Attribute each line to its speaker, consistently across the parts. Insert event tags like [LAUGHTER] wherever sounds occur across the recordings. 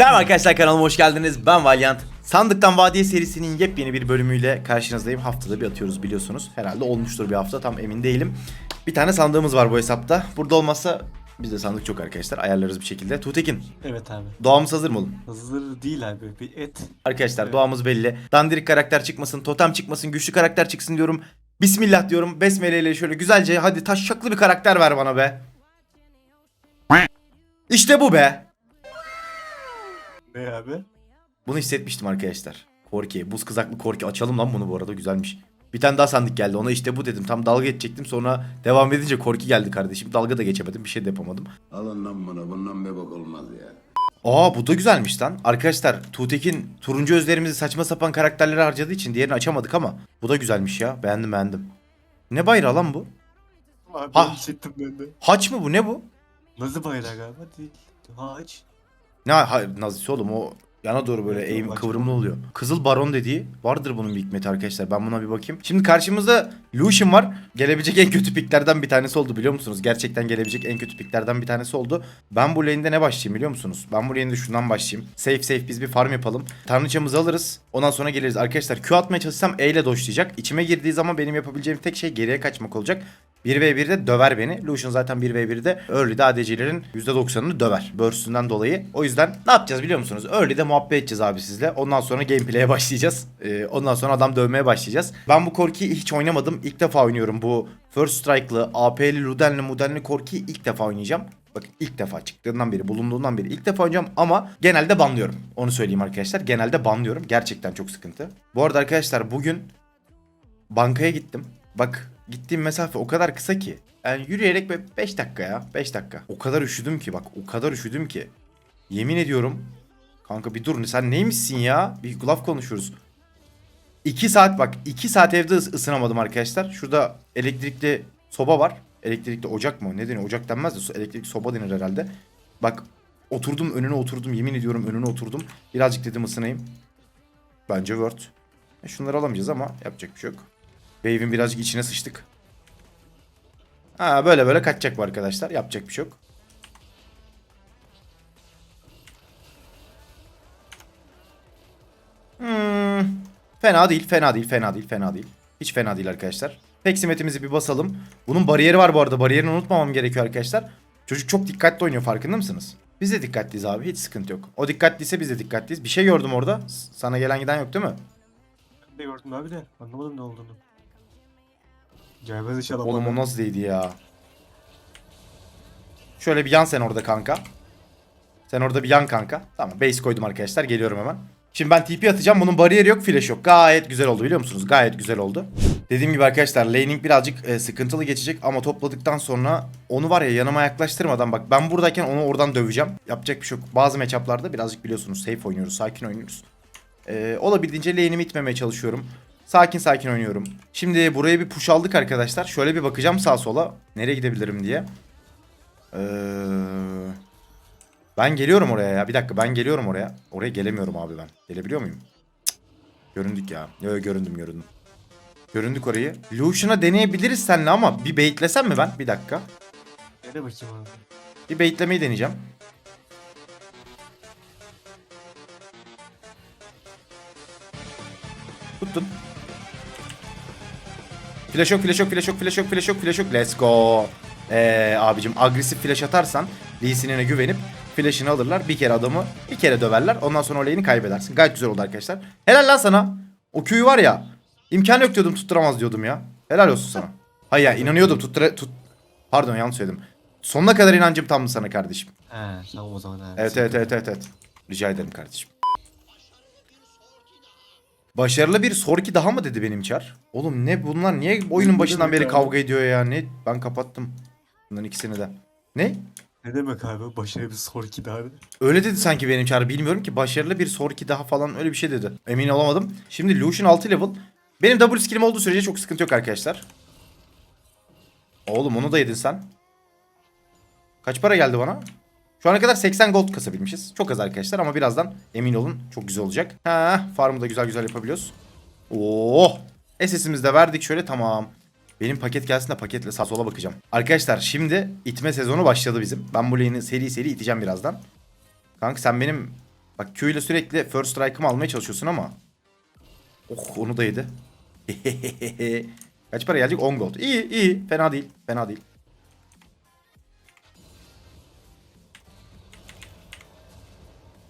Speaker 1: Selam arkadaşlar kanalıma hoş geldiniz. Ben Valiant. Sandıktan Vadiye serisinin yepyeni bir bölümüyle karşınızdayım. Haftada bir atıyoruz biliyorsunuz. Herhalde olmuştur bir hafta tam emin değilim. Bir tane sandığımız var bu hesapta. Burada olmazsa bizde sandık çok arkadaşlar. Ayarlarız bir şekilde. Tuğtekin
Speaker 2: Evet abi.
Speaker 1: doğamız hazır mı oğlum?
Speaker 2: Hazır değil abi. Bir et.
Speaker 1: Arkadaşlar
Speaker 2: Evet.
Speaker 1: doğamız belli. Dandirik karakter çıkmasın, totem çıkmasın, güçlü karakter çıksın diyorum. Bismillah diyorum. Besmele ile şöyle güzelce hadi taşşaklı bir karakter ver bana be. İşte bu be.
Speaker 2: Ne abi?
Speaker 1: Bunu hissetmiştim arkadaşlar. Korki. Buz kızaklı Korki. Açalım lan bunu bu arada. Güzelmiş. Bir tane daha sandık geldi. Ona işte bu dedim. Tam dalga geçecektim. Sonra devam edince Korki geldi kardeşim. Dalga da geçemedim. Bir şey de yapamadım.
Speaker 3: Alın lan bunu. Bundan bir bok olmaz ya.
Speaker 1: Aa bu da güzelmiş lan. Arkadaşlar Tuğtekin turuncu özlerimizi saçma sapan karakterlere harcadığı için diğerini açamadık ama bu da güzelmiş ya. Beğendim beğendim. Ne bayrağı lan bu?
Speaker 2: Abi
Speaker 1: Ha.
Speaker 2: hissettim ben de.
Speaker 1: Haç mı bu? Ne bu?
Speaker 2: Nasıl bayrak abi? Değil. Haç.
Speaker 1: Ne ha, nazisi oğlum o yana doğru böyle eğim kıvrımlı oluyor. Kızıl Baron dediği vardır bunun bir hikmeti arkadaşlar. Ben buna bir bakayım. Şimdi karşımızda Lucian var. Gelebilecek en kötü piklerden bir tanesi oldu biliyor musunuz? Gerçekten gelebilecek en kötü piklerden bir tanesi oldu. Ben bu lane'de ne başlayayım biliyor musunuz? Ben bu lane'de şundan başlayayım. Safe safe biz bir farm yapalım. Tanrıçamızı alırız. Ondan sonra geliriz. Arkadaşlar Q atmaya çalışsam E ile doşlayacak. İçime girdiği zaman benim yapabileceğim tek şey geriye kaçmak olacak. 1v1'de döver beni. Lucian zaten 1v1'de early'de ADC'lerin %90'ını döver. Burst'ünden dolayı. O yüzden ne yapacağız biliyor musunuz? Early'de muhabbet edeceğiz abi sizle. Ondan sonra gameplay'e başlayacağız. Ee, ondan sonra adam dövmeye başlayacağız. Ben bu Korki'yi hiç oynamadım. İlk defa oynuyorum bu First Strike'lı, AP'li, Luden'li, Muden'li Korki'yi ilk defa oynayacağım. Bakın ilk defa çıktığından beri, bulunduğundan beri ilk defa oynayacağım ama genelde banlıyorum. Onu söyleyeyim arkadaşlar. Genelde banlıyorum. Gerçekten çok sıkıntı. Bu arada arkadaşlar bugün bankaya gittim. Bak gittiğim mesafe o kadar kısa ki. Yani yürüyerek 5 dakika ya. 5 dakika. O kadar üşüdüm ki bak. O kadar üşüdüm ki. Yemin ediyorum. Kanka bir dur. Sen neymişsin ya? Bir laf konuşuruz. 2 saat bak. 2 saat evde ıs- ısınamadım arkadaşlar. Şurada elektrikli soba var. Elektrikli ocak mı? Ne deniyor? Ocak denmez de so- soba denir herhalde. Bak oturdum önüne oturdum. Yemin ediyorum önüne oturdum. Birazcık dedim ısınayım. Bence Word. E, Şunları alamayacağız ama yapacak bir şey yok. Wave'in birazcık içine sıçtık. Ha böyle böyle kaçacak bu arkadaşlar. Yapacak bir şey yok. Fena değil, fena değil, fena değil, fena değil. Hiç fena değil arkadaşlar. Peksimetimizi bir basalım. Bunun bariyeri var bu arada. Bariyerini unutmamam gerekiyor arkadaşlar. Çocuk çok dikkatli oynuyor farkında mısınız? Biz de dikkatliyiz abi. Hiç sıkıntı yok. O dikkatliyse biz de dikkatliyiz. Bir şey gördüm orada. Sana gelen giden yok değil mi?
Speaker 2: Ben de gördüm abi de. Anlamadım ne olduğunu. Gelmez inşallah.
Speaker 1: Oğlum o nasıl değdi ya? Şöyle bir yan sen orada kanka. Sen orada bir yan kanka. Tamam base koydum arkadaşlar. Geliyorum hemen. Şimdi ben TP atacağım. Bunun bariyeri yok, flash yok. Gayet güzel oldu biliyor musunuz? Gayet güzel oldu. Dediğim gibi arkadaşlar laning birazcık e, sıkıntılı geçecek ama topladıktan sonra onu var ya yanıma yaklaştırmadan bak ben buradayken onu oradan döveceğim. Yapacak bir şey yok. Bazı matchup'larda birazcık biliyorsunuz safe oynuyoruz, sakin oynuyoruz. E, olabildiğince lane'imi itmemeye çalışıyorum. Sakin sakin oynuyorum. Şimdi buraya bir push aldık arkadaşlar. Şöyle bir bakacağım sağa sola. Nereye gidebilirim diye. Ee, ben geliyorum oraya ya. Bir dakika ben geliyorum oraya. Oraya gelemiyorum abi ben. Gelebiliyor muyum? Cık. Göründük ya. Yo, göründüm göründüm. Göründük orayı. Lucian'a deneyebiliriz seninle ama bir baitlesem mi ben? Bir dakika.
Speaker 2: Dene bakayım abi.
Speaker 1: Bir baitlemeyi deneyeceğim. Tuttun. Flash yok, flash yok, flash yok, flash yok, flash yok, flash yok. Let's go. Ee, abicim agresif flash atarsan Lee Sin'e güvenip flash'ını alırlar. Bir kere adamı bir kere döverler. Ondan sonra o lane'i kaybedersin. Gayet güzel oldu arkadaşlar. Helal lan sana. O Q'yu var ya. imkanı yok diyordum tutturamaz diyordum ya. Helal olsun sana. Hayır ya inanıyordum tuttura tut. Pardon yanlış söyledim. Sonuna kadar inancım tamdı sana kardeşim.
Speaker 2: He tamam o zaman.
Speaker 1: Evet evet evet evet evet. Rica ederim kardeşim. Başarılı bir Sorki daha mı dedi benim çar? Oğlum ne bunlar niye oyunun başından beri kavga ediyor ya? Ne? Ben kapattım. Bunların ikisini de. Ne?
Speaker 2: Ne demek abi? Başarılı bir sor ki daha.
Speaker 1: Öyle dedi sanki benim çar. Bilmiyorum ki başarılı bir Sorki daha falan öyle bir şey dedi. Emin olamadım. Şimdi Lucian 6 level. Benim double skillim olduğu sürece çok sıkıntı yok arkadaşlar. Oğlum onu da yedin sen. Kaç para geldi bana? Şu ana kadar 80 gold kasabilmişiz. Çok az arkadaşlar ama birazdan emin olun çok güzel olacak. Ha, farmı da güzel güzel yapabiliyoruz. Oh! SS'imizi de verdik şöyle tamam. Benim paket gelsin de paketle sağ sola bakacağım. Arkadaşlar şimdi itme sezonu başladı bizim. Ben bu lane'i seri seri iteceğim birazdan. Kanka sen benim Bak Q ile sürekli first strike'ımı almaya çalışıyorsun ama. Oh onu da yedi. [LAUGHS] Kaç para gelecek? 10 gold. İyi iyi. Fena değil. Fena değil.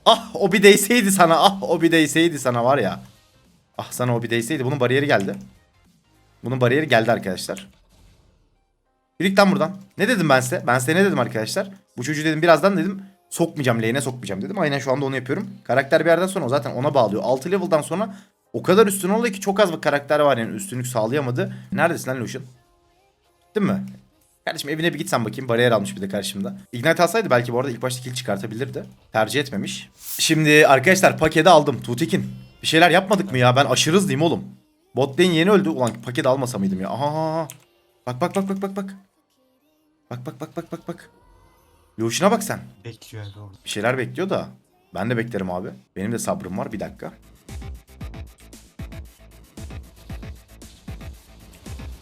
Speaker 1: Ah o bir değseydi sana. Ah o bir değseydi sana var ya. Ah sana o bir değseydi. Bunun bariyeri geldi. Bunun bariyeri geldi arkadaşlar. Lan buradan. Ne dedim ben size? Ben size ne dedim arkadaşlar? Bu çocuğu dedim birazdan dedim sokmayacağım lane'e sokmayacağım dedim. Aynen şu anda onu yapıyorum. Karakter bir yerden sonra zaten ona bağlıyor. 6 level'dan sonra o kadar üstün oluyor ki çok az bir karakter var yani üstünlük sağlayamadı. Neredesin lan Lucian? Değil mi? Kardeşim evine bir gitsen bakayım. Bariyer almış bir de karşımda. Ignite alsaydı belki bu arada ilk başta kill çıkartabilirdi. Tercih etmemiş. Şimdi arkadaşlar paketi aldım. Tuğtekin. Bir şeyler yapmadık mı ya? Ben aşırı hızlıyım oğlum. Bot lane yeni öldü. Ulan paket almasa mıydım ya? Aha. Bak bak bak bak bak bak. Bak bak bak bak bak bak. Lucian'a bak sen.
Speaker 2: Bekliyor orada.
Speaker 1: Bir şeyler bekliyor da. Ben de beklerim abi. Benim de sabrım var. Bir dakika.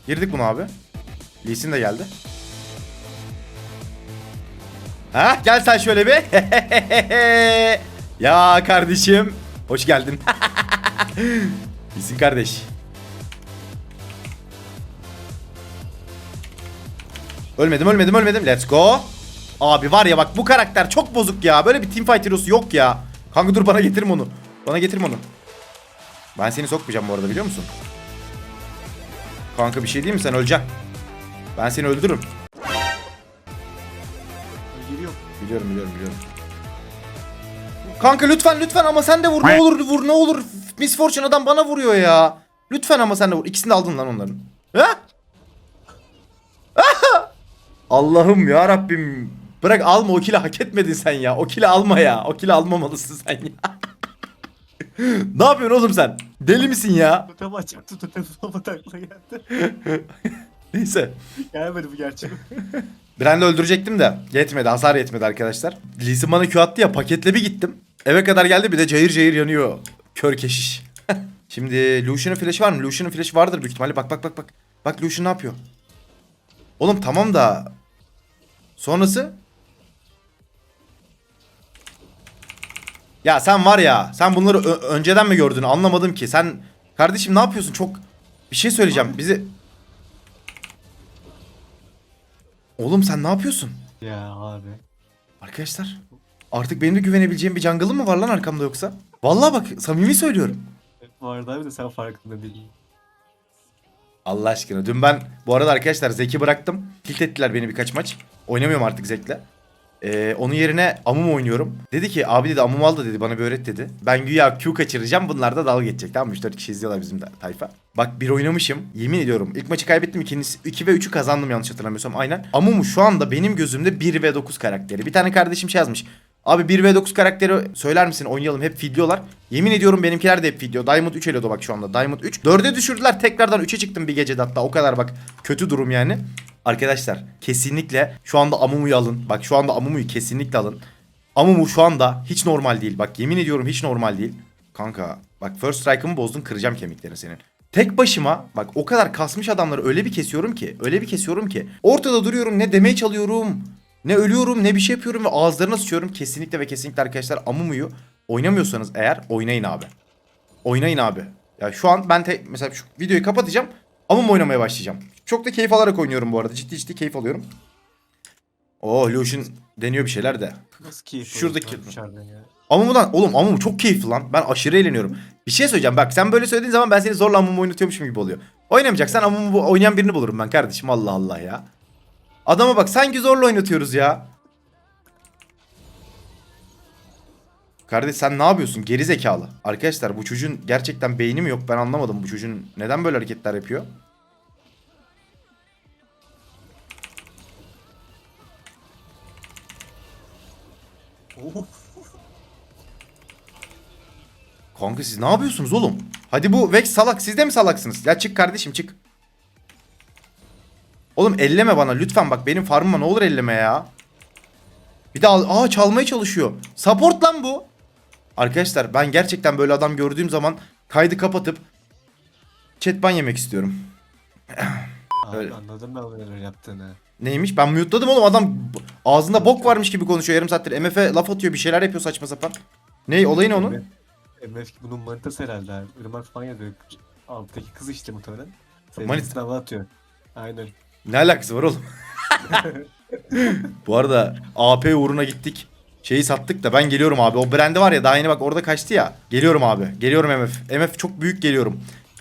Speaker 1: Girdik bunu abi. Lee Sin de geldi. Ha gel sen şöyle bir. [LAUGHS] ya kardeşim. Hoş geldin. [LAUGHS] Lee Sin kardeş. Ölmedim ölmedim ölmedim. Let's go. Abi var ya bak bu karakter çok bozuk ya. Böyle bir teamfight hero'su yok ya. Kanka dur bana getirme onu. Bana getirme onu. Ben seni sokmayacağım bu arada biliyor musun? Kanka bir şey diyeyim mi sen öleceksin. Ben seni öldürürüm.
Speaker 2: Geliyor.
Speaker 1: Biliyorum biliyorum biliyorum. Kanka lütfen lütfen ama sen de vur ne olur vur ne olur. Miss Fortune adam bana vuruyor ya. Lütfen ama sen de vur. İkisini de aldın lan onların. Ha? Ah! Allah'ım ya Rabbim. Bırak alma o kili hak etmedin sen ya. O kili alma ya. O kili almamalısın sen ya. [LAUGHS] ne yapıyorsun oğlum sen? Deli misin ya?
Speaker 2: Totem açacaktı totem ama takla geldi. [LAUGHS]
Speaker 1: Neyse.
Speaker 2: Gelmedi bu gerçek. [LAUGHS]
Speaker 1: Brand'i öldürecektim de yetmedi hasar yetmedi arkadaşlar. Lee Sin bana Q attı ya paketle bir gittim. Eve kadar geldi bir de cayır cayır yanıyor. Kör keşiş. Şimdi Lucian'ın flash'i var mı? Lucian'ın flash'i vardır büyük ihtimalle. Bak bak bak bak. Bak Lucian ne yapıyor? Oğlum tamam da sonrası Ya sen var ya sen bunları önceden mi gördün anlamadım ki. Sen kardeşim ne yapıyorsun? Çok bir şey söyleyeceğim. Bizi Oğlum sen ne yapıyorsun?
Speaker 2: ya abi.
Speaker 1: Arkadaşlar artık benim de güvenebileceğim bir jungle'ım mı var lan arkamda yoksa? Vallahi bak samimi söylüyorum.
Speaker 2: Vardı abi de sen farkında değilsin.
Speaker 1: Allah aşkına dün ben bu arada arkadaşlar Zek'i bıraktım. Tilt ettiler beni birkaç maç. Oynamıyorum artık Zek'le. Ee, onun yerine Amum oynuyorum. Dedi ki abi dedi Amum al da dedi bana bir öğret dedi. Ben güya Q kaçıracağım bunlar da dalga geçecek tamam mı? 3-4 kişi izliyorlar bizim de tayfa. Bak bir oynamışım yemin ediyorum. İlk maçı kaybettim ikincisi 2 ve 3'ü kazandım yanlış hatırlamıyorsam aynen. Amum şu anda benim gözümde 1 ve 9 karakteri. Bir tane kardeşim şey yazmış. Abi 1 ve 9 karakteri söyler misin oynayalım hep fidliyorlar. Yemin ediyorum benimkiler de hep video. Diamond 3 eliyordu bak şu anda. Diamond 3. 4'e düşürdüler tekrardan 3'e çıktım bir gecede hatta o kadar bak kötü durum yani. Arkadaşlar kesinlikle şu anda Amumu'yu alın. Bak şu anda Amumu'yu kesinlikle alın. Amumu şu anda hiç normal değil. Bak yemin ediyorum hiç normal değil. Kanka bak first strike'ımı bozdun kıracağım kemiklerini senin. Tek başıma bak o kadar kasmış adamları öyle bir kesiyorum ki. Öyle bir kesiyorum ki. Ortada duruyorum ne demeye çalıyorum. Ne ölüyorum ne bir şey yapıyorum ve ağızlarına sıçıyorum. Kesinlikle ve kesinlikle arkadaşlar Amumu'yu oynamıyorsanız eğer oynayın abi. Oynayın abi. Ya şu an ben mesela şu videoyu kapatacağım. Amumu oynamaya başlayacağım. Çok da keyif alarak oynuyorum bu arada. Ciddi ciddi keyif alıyorum. Oh Lucian deniyor bir şeyler de.
Speaker 2: Nasıl keyif
Speaker 1: Şuradaki-
Speaker 2: ya.
Speaker 1: Amumu'dan oğlum Amumu çok keyifli lan. Ben aşırı eğleniyorum. Bir şey söyleyeceğim bak sen böyle söylediğin zaman ben seni zorla Amumu oynatıyormuşum gibi oluyor. Oynamayacaksan Amumu oynayan birini bulurum ben kardeşim Allah Allah ya. Adama bak sanki zorla oynatıyoruz ya. Kardeş sen ne yapıyorsun? Geri zekalı. Arkadaşlar bu çocuğun gerçekten beyni mi yok? Ben anlamadım bu çocuğun neden böyle hareketler yapıyor. Kanka siz ne yapıyorsunuz oğlum? Hadi bu Vex salak. Siz de mi salaksınız? Ya çık kardeşim çık. Oğlum elleme bana lütfen bak benim farmıma ne olur elleme ya. Bir de aa çalmaya çalışıyor. Support lan bu. Arkadaşlar ben gerçekten böyle adam gördüğüm zaman kaydı kapatıp chatban yemek istiyorum.
Speaker 2: Abi
Speaker 1: Öyle.
Speaker 2: anladım ben öyle yaptığını.
Speaker 1: Neymiş? Ben mute'ladım oğlum adam ağzında bok varmış gibi konuşuyor yarım saattir. MF'e laf atıyor bir şeyler yapıyor saçma sapan. Ne olayı ne onun?
Speaker 2: MF bunun manitası herhalde abi. Irmak falan yazıyor. Alttaki kız işte muhtemelen.
Speaker 1: Manit-
Speaker 2: Sevgilisine hava atıyor. Aynen.
Speaker 1: Ne alakası var oğlum? [LAUGHS] Bu arada AP uğruna gittik. Şeyi sattık da ben geliyorum abi. O brandi var ya daha yeni bak orada kaçtı ya. Geliyorum abi. Geliyorum MF. MF çok büyük geliyorum.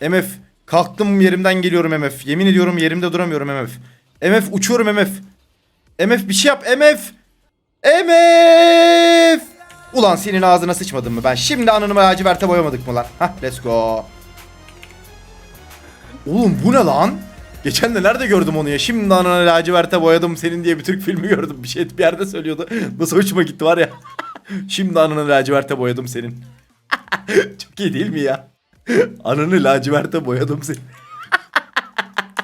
Speaker 1: MF kalktım yerimden geliyorum MF. Yemin ediyorum yerimde duramıyorum MF. MF uçuyorum MF. MF bir şey yap MF. MF. Ulan senin ağzına sıçmadım mı ben? Şimdi ananı laciverte boyamadık mı lan? Hah let's go. Oğlum bu ne lan? Geçen de nerede gördüm onu ya? Şimdi ananı laciverte boyadım senin diye bir Türk filmi gördüm. Bir şey bir yerde söylüyordu. Nasıl hoşuma gitti var ya. Şimdi ananı laciverte boyadım senin. [LAUGHS] Çok iyi değil mi ya? Ananı laciverte boyadım senin.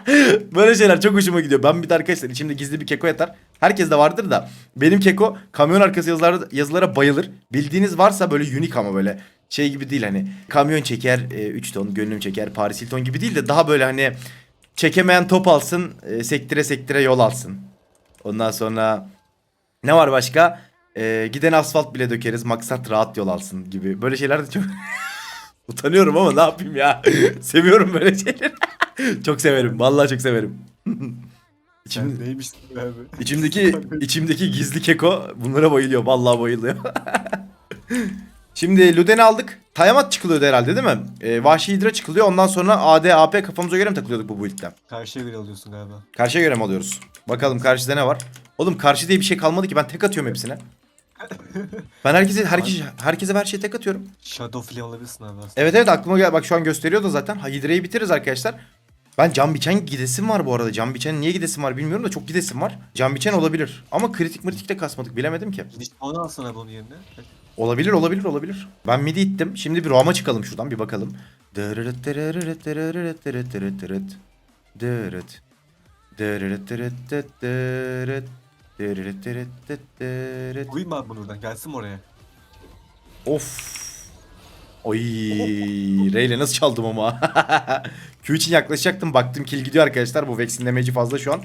Speaker 1: [LAUGHS] Böyle şeyler çok hoşuma gidiyor. Ben bir de arkadaşlar içimde gizli bir keko yatar. Herkes de vardır da. Benim keko kamyon arkası yazılara, yazılara bayılır. Bildiğiniz varsa böyle unik ama böyle şey gibi değil hani. Kamyon çeker 3 ton, gönlüm çeker Paris Hilton gibi değil de daha böyle hani çekemeyen top alsın, e, sektire sektire yol alsın. Ondan sonra ne var başka? E, giden asfalt bile dökeriz, maksat rahat yol alsın gibi. Böyle şeyler de çok [LAUGHS] utanıyorum ama ne yapayım ya. [LAUGHS] Seviyorum böyle şeyleri. [LAUGHS] çok severim. Vallahi çok severim. [LAUGHS] İçim,
Speaker 2: neymişsin abi?
Speaker 1: içimdeki [LAUGHS] içimdeki gizli keko bunlara bayılıyor. Vallahi bayılıyor. Şimdi Luden'i aldık. Tayamat çıkılıyordu herhalde değil mi? Ee, Vahşi Hidra çıkılıyor. Ondan sonra AD, AP kafamıza göre mi takılıyorduk bu build'den?
Speaker 2: Karşıya göre alıyorsun galiba.
Speaker 1: Karşıya göre mi alıyoruz? Bakalım karşıda ne var? Oğlum karşı diye bir şey kalmadı ki ben tek atıyorum hepsine. Ben herkese herkese herkese her şeyi tek atıyorum.
Speaker 2: Shadow Flea alabilirsin abi aslında.
Speaker 1: Evet evet aklıma gel bak şu an gösteriyor da zaten. Ha Hidra'yı bitiririz arkadaşlar. Ben Can Biçen gidesim var bu arada. Can Biçen'in niye gidesim var bilmiyorum da çok gidesim var. Can Biçen olabilir. Ama kritik mritik de kasmadık bilemedim ki.
Speaker 2: Puanı alsana bunun yerine.
Speaker 1: Olabilir olabilir olabilir. Ben midi ittim. Şimdi bir Roam'a çıkalım şuradan bir bakalım. Dırırıt dırırıt dırırıt dırırıt dırırıt dırırıt. Dırırıt. Dırırıt dırırıt dırırıt. Dırırıt dırırıt dırırıt.
Speaker 2: Koyayım mı abi bunu buradan? Gelsin oraya?
Speaker 1: Of. Oy, Reyle nasıl çaldım ama. [LAUGHS] Q için yaklaşacaktım. Baktım kill gidiyor arkadaşlar. Bu Vex'in demeci fazla şu an.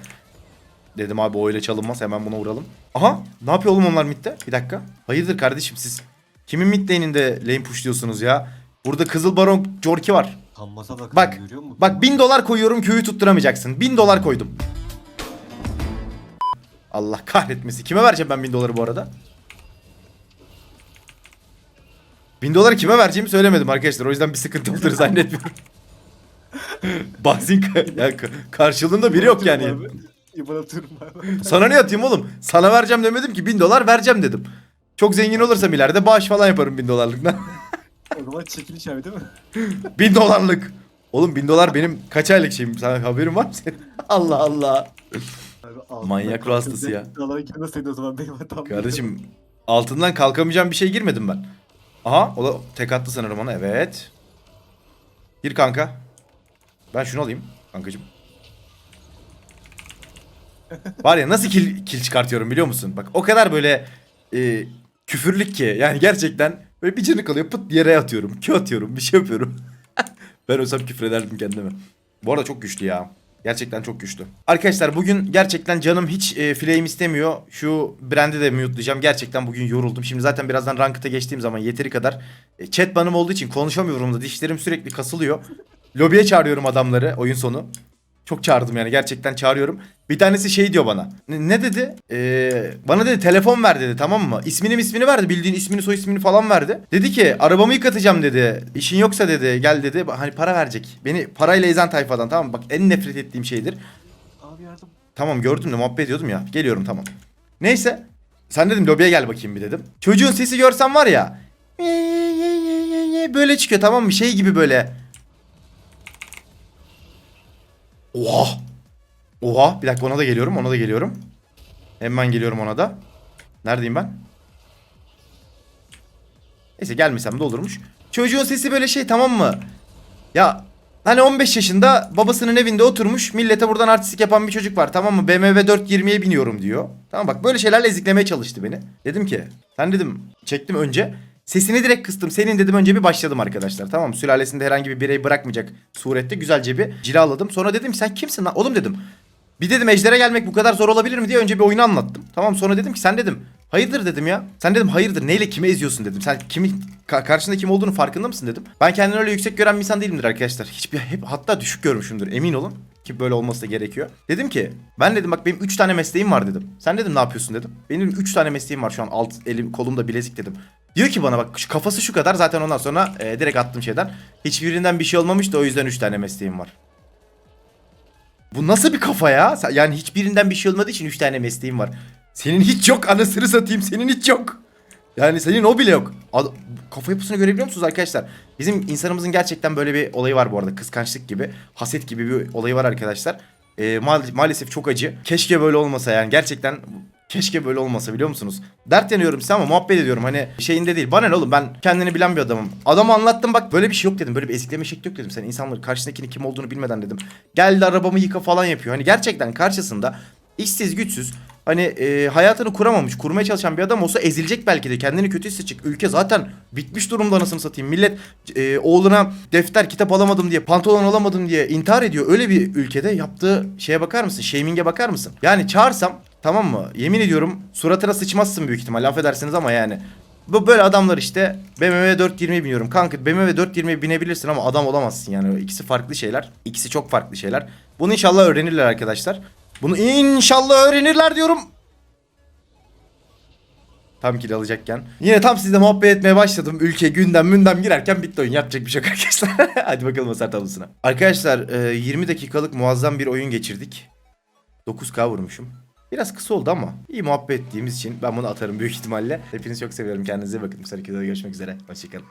Speaker 1: Dedim abi o öyle çalınmaz. Hemen buna vuralım. Aha. Ne yapıyor oğlum onlar midde? Bir dakika. Hayırdır kardeşim siz? Kimin mid lane'inde lane pushluyorsunuz ya? Burada Kızıl Baron Jorki var.
Speaker 2: Kanmasa bak.
Speaker 1: Bak.
Speaker 2: Görüyor musun?
Speaker 1: Bak 1000 dolar koyuyorum Q'yu tutturamayacaksın. 1000 dolar koydum. Allah kahretmesi. Kime vereceğim ben 1000 doları bu arada? 1000 doları kime vereceğimi söylemedim arkadaşlar. O yüzden bir sıkıntı olduğunu zannetmiyorum. [LAUGHS] Bahsin ka- ya ka- karşılığında biri yok yani. Sana ne atayım oğlum? Sana vereceğim demedim ki 1000 dolar vereceğim dedim. Çok zengin olursam ileride bağış falan yaparım 1000 dolarlık. [LAUGHS]
Speaker 2: o zaman çekiliş abi değil mi?
Speaker 1: 1000 dolarlık. Oğlum 1000 dolar benim kaç aylık şeyim? Sana haberin var mı senin? [LAUGHS] Allah Allah.
Speaker 2: Abi,
Speaker 1: Manyak ruh hastası ya.
Speaker 2: Alan girmeseydin o zaman benim hatam.
Speaker 1: Kardeşim altından kalkamayacağım bir şey girmedim ben. Aha o da tek attı sanırım ona evet. Gir kanka. Ben şunu alayım kankacım. Var ya nasıl kil, kil çıkartıyorum biliyor musun? Bak o kadar böyle e, küfürlük ki yani gerçekten böyle bir canı kalıyor pıt yere atıyorum. Kö atıyorum bir şey yapıyorum. [LAUGHS] ben olsam küfür ederdim kendime. Bu arada çok güçlü ya. Gerçekten çok güçlü. Arkadaşlar bugün gerçekten canım hiç e, flame istemiyor. Şu brand'i de mute'layacağım. Gerçekten bugün yoruldum. Şimdi zaten birazdan ranked'a geçtiğim zaman yeteri kadar e, chat banım olduğu için konuşamıyorum da dişlerim sürekli kasılıyor. Lobiye çağırıyorum adamları oyun sonu. Çok çağırdım yani gerçekten çağırıyorum. Bir tanesi şey diyor bana. Ne, ne dedi? Ee, bana dedi telefon ver dedi tamam mı? İsmini ismini verdi. Bildiğin ismini soy ismini falan verdi. Dedi ki arabamı yıkatacağım dedi. İşin yoksa dedi gel dedi. Hani para verecek. Beni parayla ezen tayfadan tamam mı? Bak en nefret ettiğim şeydir.
Speaker 2: Abi yardım.
Speaker 1: Tamam gördüm de muhabbet ediyordum ya. Geliyorum tamam. Neyse. Sen dedim lobiye gel bakayım bir dedim. Çocuğun sesi görsem var ya. Böyle çıkıyor tamam mı? Şey gibi böyle. Oha. Oha. Bir dakika ona da geliyorum. Ona da geliyorum. Hemen geliyorum ona da. Neredeyim ben? Neyse gelmesem de olurmuş. Çocuğun sesi böyle şey tamam mı? Ya hani 15 yaşında babasının evinde oturmuş millete buradan artistik yapan bir çocuk var tamam mı? BMW 420'ye biniyorum diyor. Tamam bak böyle şeylerle eziklemeye çalıştı beni. Dedim ki sen dedim çektim önce. Sesini direkt kıstım. Senin dedim önce bir başladım arkadaşlar. Tamam? Sülalesinde herhangi bir birey bırakmayacak surette güzelce bir cilaladım. Sonra dedim sen kimsin lan? Oğlum dedim. Bir dedim ejdere gelmek bu kadar zor olabilir mi diye önce bir oyunu anlattım. Tamam sonra dedim ki sen dedim Hayırdır dedim ya. Sen dedim hayırdır neyle kimi eziyorsun dedim. Sen kimi ka- karşında kim olduğunu farkında mısın dedim. Ben kendini öyle yüksek gören bir insan değilimdir arkadaşlar. Hiçbir hep hatta düşük görmüşümdür emin olun. Ki böyle olması da gerekiyor. Dedim ki ben dedim bak benim 3 tane mesleğim var dedim. Sen dedim ne yapıyorsun dedim. Benim 3 tane mesleğim var şu an alt elim kolumda bilezik dedim. Diyor ki bana bak şu kafası şu kadar zaten ondan sonra e, direkt attım şeyden. Hiçbirinden bir şey olmamış da o yüzden 3 tane mesleğim var. Bu nasıl bir kafa ya? Yani hiçbirinden bir şey olmadığı için 3 tane mesleğim var. Senin hiç yok anasını satayım senin hiç yok. Yani senin o bile yok. Kafa yapısını görebiliyor musunuz arkadaşlar? Bizim insanımızın gerçekten böyle bir olayı var bu arada. Kıskançlık gibi, haset gibi bir olayı var arkadaşlar. Ee, maal- maalesef çok acı. Keşke böyle olmasa yani gerçekten keşke böyle olmasa biliyor musunuz? Dert yanıyorum size ama muhabbet ediyorum hani şeyinde değil. Bana ne oğlum ben kendini bilen bir adamım. Adamı anlattım bak böyle bir şey yok dedim. Böyle bir ezikleme şekli yok dedim. Sen insanları karşısındakinin kim olduğunu bilmeden dedim. Geldi arabamı yıka falan yapıyor. Hani gerçekten karşısında işsiz güçsüz hani e, hayatını kuramamış, kurmaya çalışan bir adam olsa ezilecek belki de. Kendini kötü hissedecek. Ülke zaten bitmiş durumda anasını satayım. Millet e, oğluna defter, kitap alamadım diye, pantolon alamadım diye intihar ediyor. Öyle bir ülkede yaptığı şeye bakar mısın? Shaming'e bakar mısın? Yani çağırsam tamam mı? Yemin ediyorum suratına sıçmazsın büyük ihtimal. Affedersiniz ama yani. Bu böyle adamlar işte BMW 420 biniyorum. Kanka BMW 420 binebilirsin ama adam olamazsın yani. İkisi farklı şeyler. İkisi çok farklı şeyler. Bunu inşallah öğrenirler arkadaşlar. Bunu inşallah öğrenirler diyorum. Tam kill alacakken. Yine tam sizle muhabbet etmeye başladım. Ülke gündem mündem girerken bitti oyun. Yapacak bir şey yok arkadaşlar. [LAUGHS] Hadi bakalım hasar tablosuna. Arkadaşlar e, 20 dakikalık muazzam bir oyun geçirdik. 9k vurmuşum. Biraz kısa oldu ama iyi muhabbet ettiğimiz için ben bunu atarım büyük ihtimalle. Hepinizi çok seviyorum. Kendinize bakın. Bir sonraki videoda görüşmek üzere. Hoşçakalın.